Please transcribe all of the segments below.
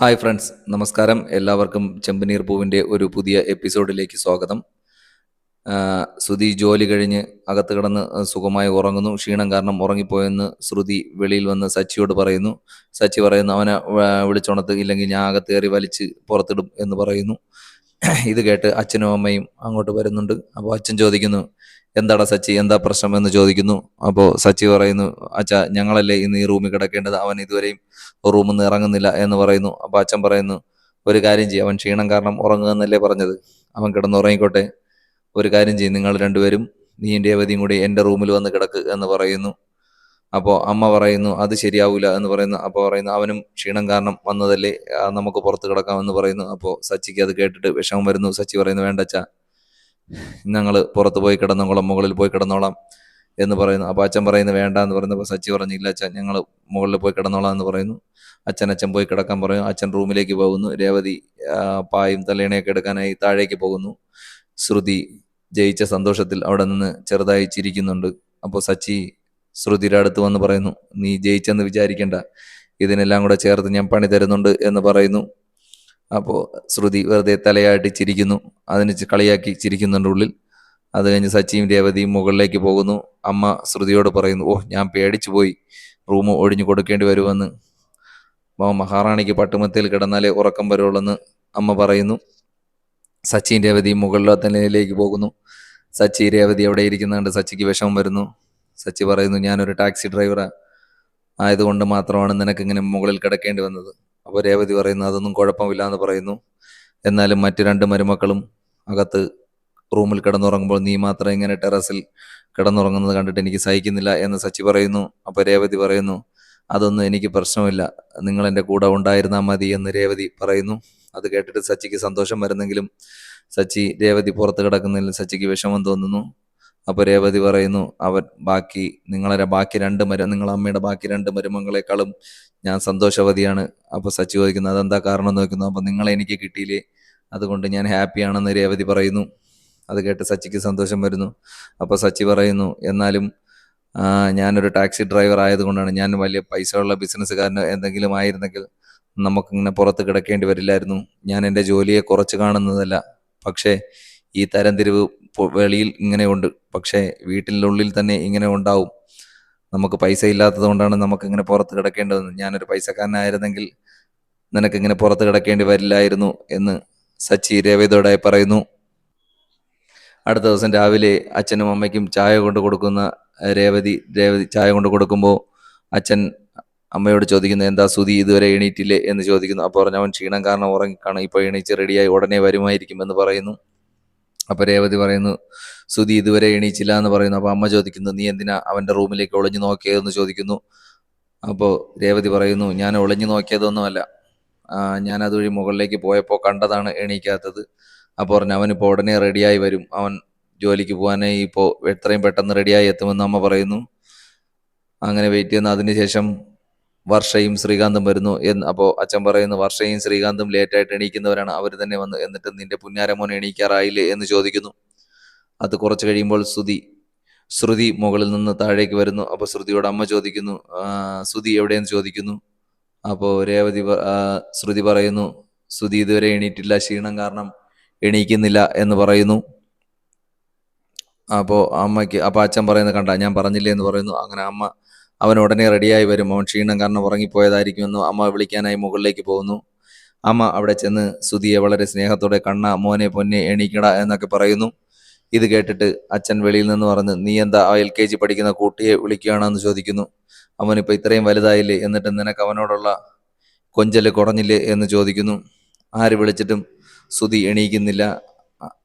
Hi friends നമസ്കാരം. എല്ലാവർക്കും ചെമ്പനീർ പൂവിന്റെ ഒരു പുതിയ എപ്പിസോഡിലേക്ക് സ്വാഗതം. ശ്രുതി ജോലി കഴിഞ്ഞ് അകത്ത് കിടന്ന് സുഖമായി ഉറങ്ങുന്നു. ക്ഷീണം കാരണം ഉറങ്ങിപ്പോയെന്ന് ശ്രുതി വെളിയിൽ വന്ന് സച്ചിയോട് പറയുന്നു. സച്ചി പറയുന്നു അവനെ വിളിച്ചുണത്ത് ഇല്ലെങ്കിൽ ഞാൻ അകത്ത് കയറി വലിച്ച് പുറത്തിടും എന്ന് പറയുന്നു. ഇത് കേട്ട് അച്ഛനും അമ്മയും അങ്ങോട്ട് വരുന്നുണ്ട്. അപ്പോൾ അച്ഛൻ ചോദിക്കുന്നു എന്താടാ സച്ചി? എന്താ പ്രശ്നം? എന്ന് ചോദിക്കുന്നു. അപ്പോൾ സച്ചി പറയുന്നു അച്ഛ ഞങ്ങളല്ലേ ഇന്ന് ഈ റൂമിൽ കിടക്കേണ്ടത്. അവൻ ഇതുവരെയും റൂമിൽ നിന്ന് ഇറങ്ങുന്നില്ല എന്ന് പറയുന്നു. അപ്പോൾ അച്ഛൻ പറയുന്നു ഒരു കാര്യം ചെയ്യും. അവൻ ക്ഷീണം കാരണം ഉറങ്ങുക എന്നല്ലേ പറഞ്ഞത്. അവൻ കിടന്ന് ഉറങ്ങിക്കോട്ടെ. ഒരു കാര്യം ചെയ്യും. നിങ്ങൾ രണ്ടുപേരും നീ എന്റെ അവധിയും കൂടി എന്റെ റൂമിൽ വന്ന് കിടക്ക് എന്ന് പറയുന്നു. അപ്പോൾ അമ്മ പറയുന്നു അത് ശരിയാവില്ല എന്ന് പറയുന്നു. അപ്പോൾ പറയുന്നു അവനും ക്ഷീണം കാരണം വന്നതല്ലേ നമുക്ക് പുറത്ത് കിടക്കാമെന്ന് പറയുന്നു. അപ്പോൾ സച്ചിക്ക് അത് കേട്ടിട്ട് വിഷമം വരുന്നു. സച്ചി പറയുന്നു വേണ്ടച്ച ഞങ്ങൾ പുറത്ത് പോയി കിടന്നോളാം മുകളിൽ പോയി കിടന്നോളാം എന്ന് പറയുന്നു. അപ്പോൾ അച്ഛൻ പറയുന്നു വേണ്ട എന്ന് പറയുന്നു അപ്പോൾ സച്ചി പറഞ്ഞു ഇല്ല അച്ഛൻ ഞങ്ങൾ മുകളിൽ പോയി കിടന്നോളാം എന്ന് പറയുന്നു. അച്ഛൻ അച്ഛൻ പോയി കിടക്കാൻ പറയും. അച്ഛൻ റൂമിലേക്ക് പോകുന്നു. രേവതി പായും തലേണയൊക്കെ എടുക്കാനായി താഴേക്ക് പോകുന്നു. ശ്രുതി ജയിച്ച സന്തോഷത്തിൽ അവിടെ നിന്ന് ചെറുതായി ചിരിക്കുന്നുണ്ട്. അപ്പോൾ സച്ചി ശ്രുതിയുടെ അടുത്ത് വന്ന് പറയുന്നു നീ ജയിച്ചെന്ന് വിചാരിക്കേണ്ട. ഇതിനെല്ലാം കൂടെ ചേർത്ത് ഞാൻ പണി തരുന്നുണ്ട് എന്ന് പറയുന്നു. അപ്പോൾ ശ്രുതി വെറുതെ തലയാട്ടി ചിരിക്കുന്നു. അതിന് കളിയാക്കി ചിരിക്കുന്നുണ്ട് ഉള്ളിൽ അത് കഴിഞ്ഞ് സച്ചിയും രേവതിയും മുകളിലേക്ക് പോകുന്നു. അമ്മ ശ്രുതിയോട് പറയുന്നു ഓ ഞാൻ പേടിച്ചു പോയി. റൂം ഒഴിഞ്ഞു കൊടുക്കേണ്ടി വരുമെന്ന്. മഹാറാണിക്ക് പട്ടുമത്തയിൽ കിടന്നാലേ ഉറക്കം വരുള്ളെന്ന് അമ്മ പറയുന്നു. സച്ചിൻ രേവതി മുകളിലോ നിലയിലേക്ക് പോകുന്നു. സച്ചി രേവതി അവിടെ ഇരിക്കുന്നുണ്ട്. സച്ചിക്ക് വിഷമം വരുന്നു. സച്ചി പറയുന്നു ഞാനൊരു ടാക്സി ഡ്രൈവറാ. ആയതുകൊണ്ട് മാത്രമാണ് നിനക്ക് ഇങ്ങനെ മുകളിൽ കിടക്കേണ്ടി വന്നത്. അപ്പോൾ രേവതി പറയുന്നു അതൊന്നും കുഴപ്പമില്ല എന്ന് പറയുന്നു. എന്നാലും മറ്റു രണ്ട് മരുമക്കളും അകത്ത് റൂമിൽ കിടന്നുറങ്ങുമ്പോൾ നീ മാത്രം ഇങ്ങനെ ടെറസിൽ കിടന്നുറങ്ങുന്നത് കണ്ടിട്ട് എനിക്ക് സഹിക്കുന്നില്ല എന്ന് സച്ചി പറയുന്നു. അപ്പോൾ രേവതി പറയുന്നു അതൊന്നും എനിക്ക് പ്രശ്നമില്ല. നിങ്ങൾ എന്റെ കൂടെ ഉണ്ടായിരുന്നാൽ മതി എന്ന് രേവതി പറയുന്നു. അത് കേട്ടിട്ട് സച്ചിക്ക് സന്തോഷം വരുന്നെങ്കിലും സച്ചി രേവതി പുറത്ത് കിടക്കുന്നതിൽ സച്ചിക്ക് വിഷമം തോന്നുന്നു. അപ്പോൾ രേവതി പറയുന്നു അവൻ ബാക്കി നിങ്ങളെ ബാക്കി രണ്ട് മര നിങ്ങളെ അമ്മയുടെ ബാക്കി രണ്ട് മരുമകളെക്കാളും ഞാൻ സന്തോഷവതിയാണ്. അപ്പോൾ സച്ചി ചോദിക്കുന്നു അതെന്താ കാരണം നോക്കുന്നു അപ്പോൾ നിങ്ങളെ എനിക്ക് കിട്ടിയില്ലേ? അതുകൊണ്ട് ഞാൻ ഹാപ്പിയാണെന്ന് രേവതി പറയുന്നു. അത് കേട്ട് സച്ചിക്ക് സന്തോഷം വരുന്നു. അപ്പോൾ സച്ചി പറയുന്നു എന്നാലും ഞാനൊരു ടാക്സി ഡ്രൈവർ ആയതുകൊണ്ടാണ് ഞാൻ വലിയ പൈസ ഉള്ള ബിസിനസ്സുകാരനോ എന്തെങ്കിലും ആയിരുന്നെങ്കിൽ നമുക്കിങ്ങനെ പുറത്ത് കിടക്കേണ്ടി വരില്ലായിരുന്നു. ഞാൻ എന്റെ ജോലിയെ കുറച്ച് കാണുന്നതല്ല. പക്ഷേ ഈ തരംതിരിവ് വെളിയിൽ ഇങ്ങനെയുണ്ട് പക്ഷേ വീട്ടിനുള്ളിൽ തന്നെ ഇങ്ങനെ ഉണ്ടാവും. നമുക്ക് പൈസ ഇല്ലാത്തത് കൊണ്ടാണ് നമുക്ക് ഇങ്ങനെ പുറത്ത് കിടക്കേണ്ടതെന്ന് ഞാനൊരു പൈസക്കാരനായിരുന്നെങ്കിൽ നിനക്ക് ഇങ്ങനെ പുറത്ത് കിടക്കേണ്ടി വരില്ലായിരുന്നു എന്ന് സച്ചി രേവതയോടായി പറയുന്നു. അടുത്ത ദിവസം രാവിലെ അച്ഛനും അമ്മയ്ക്കും ചായ കൊണ്ട് കൊടുക്കുന്ന രേവതി രേവതി ചായ കൊണ്ട് കൊടുക്കുമ്പോൾ അച്ഛൻ അമ്മയോട് ചോദിക്കുന്നു എന്താ സുതി ഇതുവരെ എണീറ്റില്ലേ? എന്ന് ചോദിക്കുന്നു. അപ്പോൾ പറഞ്ഞവൻ ക്ഷീണം കാരണം ഉറങ്ങിക്കാണ് ഇപ്പോൾ എണീച്ച് റെഡിയായി ഉടനെ വരുമായിരിക്കും എന്ന് പറയുന്നു. അപ്പോൾ രേവതി പറയുന്നു സുധി ഇതുവരെ എണീച്ചില്ല എന്ന് പറയുന്നു. അപ്പൊ അമ്മ ചോദിക്കുന്നു നീ എന്തിനാ അവന്റെ റൂമിലേക്ക് ഒളിഞ്ഞു നോക്കിയതെന്ന് ചോദിക്കുന്നു? അപ്പോൾ രേവതി പറയുന്നു ഞാൻ ഒളിഞ്ഞു നോക്കിയതൊന്നുമല്ല. ഞാൻ അതുവഴി മുകളിലേക്ക് പോയപ്പോൾ കണ്ടതാണ് എണീക്കാത്തത്. അപ്പോൾ പറഞ്ഞു അവൻ അവനിപ്പോൾ ഉടനെ റെഡിയായി വരും. അവൻ ജോലിക്ക് പോകാനായി ഇപ്പോൾ എത്രയും പെട്ടെന്ന് റെഡിയായി എത്തുമെന്ന് അമ്മ പറയുന്നു. അങ്ങനെ വെയിറ്റ് ചെയ്യുന്ന. അതിനുശേഷം വർഷയും ശ്രീകാന്തും വരുന്നു എന്ന് അപ്പോൾ അച്ഛൻ പറയുന്നു വർഷയും ശ്രീകാന്തും ലേറ്റായിട്ട് എണീക്കുന്നവരാണ്. അവർ തന്നെ വന്ന് എന്നിട്ട് നിന്റെ പുന്നാരമോൻ എണീക്കാറായില്ലേ? എന്ന് ചോദിക്കുന്നു. അത് കുറച്ച് കഴിയുമ്പോൾ ശ്രുതി ശ്രുതി മുകളിൽ നിന്ന് താഴേക്ക് വരുന്നു. അപ്പോൾ ശ്രുതിയോട് അമ്മ ചോദിക്കുന്നു "ആ, ശ്രുതി എവിടെയെന്ന് ചോദിക്കുന്നു? അപ്പോൾ രേവതി ശ്രുതി പറയുന്നു ശ്രുതി ഇതുവരെ എണീറ്റില്ല ക്ഷീണം കാരണം എണീക്കുന്നില്ല എന്ന് പറയുന്നു. അപ്പോൾ അമ്മയ്ക്ക് അപ്പോൾ അച്ഛൻ പറയുന്നത് കണ്ട ഞാൻ പറഞ്ഞില്ലേ എന്ന് പറയുന്നു. അങ്ങനെ അമ്മ അവൻ ഉടനെ റെഡിയായി വരും. അവൻ ക്ഷീണം കാരണം ഉറങ്ങിപ്പോയതായിരിക്കുമെന്ന് അമ്മ വിളിക്കാനായി മുകളിലേക്ക് പോകുന്നു. അമ്മ അവിടെ ചെന്ന് സുധിയെ വളരെ സ്നേഹത്തോടെ കണ്ണ മോനെ പൊന്നെ എണീക്കട എന്നൊക്കെ പറയുന്നു. ഇത് കേട്ടിട്ട് അച്ഛൻ വെളിയിൽ നിന്ന് പറഞ്ഞ് നീ എന്താ ആ എൽ കെ ജി പഠിക്കുന്ന കുട്ടിയെ വിളിക്കുകയാണെന്ന് ചോദിക്കുന്നു. അവനിപ്പോൾ ഇത്രയും വലുതായില്ലേ? എന്നിട്ട് നിനക്ക് അവനോടുള്ള കൊഞ്ചൽ കുറഞ്ഞില്ലേ? എന്ന് ചോദിക്കുന്നു. ആര് വിളിച്ചിട്ടും സുധി എണീക്കുന്നില്ല.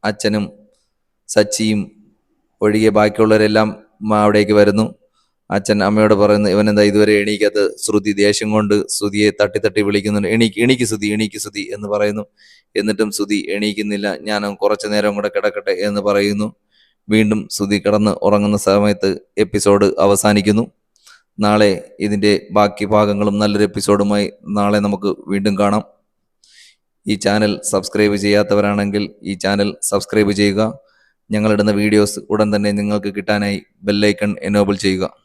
അച്ഛനും സച്ചിയും ഒഴികെ ബാക്കിയുള്ളവരെല്ലാം അവിടേക്ക് വരുന്നു. അച്ഛൻ അമ്മയോട് പറയുന്നു ഇവൻ എന്താ ഇതുവരെ എണീക്കത്ത് ശ്രുതി? ദേഷ്യം കൊണ്ട് ശ്രുതിയെ തട്ടി തട്ടി വിളിക്കുന്നുണ്ട്. എണീക്ക് എണീക്ക് ശ്രുതി എണീക്ക് ശ്രുതി എന്ന് പറയുന്നു. എന്നിട്ടും ശ്രുതി എണീക്കുന്നില്ല. ഞാൻ കുറച്ചു നേരം കൂടെ കിടക്കട്ടെ എന്ന് പറയുന്നു. വീണ്ടും ശ്രുതി കിടന്ന് ഉറങ്ങുന്ന സമയത്ത് എപ്പിസോഡ് അവസാനിക്കുന്നു. നാളെ ഇതിന്റെ ബാക്കി ഭാഗങ്ങളും നല്ലൊരു എപ്പിസോഡുമായി നാളെ നമുക്ക് വീണ്ടും കാണാം. ഈ ചാനൽ സബ്സ്ക്രൈബ് ചെയ്യാത്തവരാണെങ്കിൽ ഈ ചാനൽ സബ്സ്ക്രൈബ് ചെയ്യുക. ഞങ്ങളിടുന്ന വീഡിയോസ് ഉടൻ തന്നെ നിങ്ങൾക്ക് കിട്ടാനായി ബെല്ലൈക്കൺ എനേബിൾ ചെയ്യുക.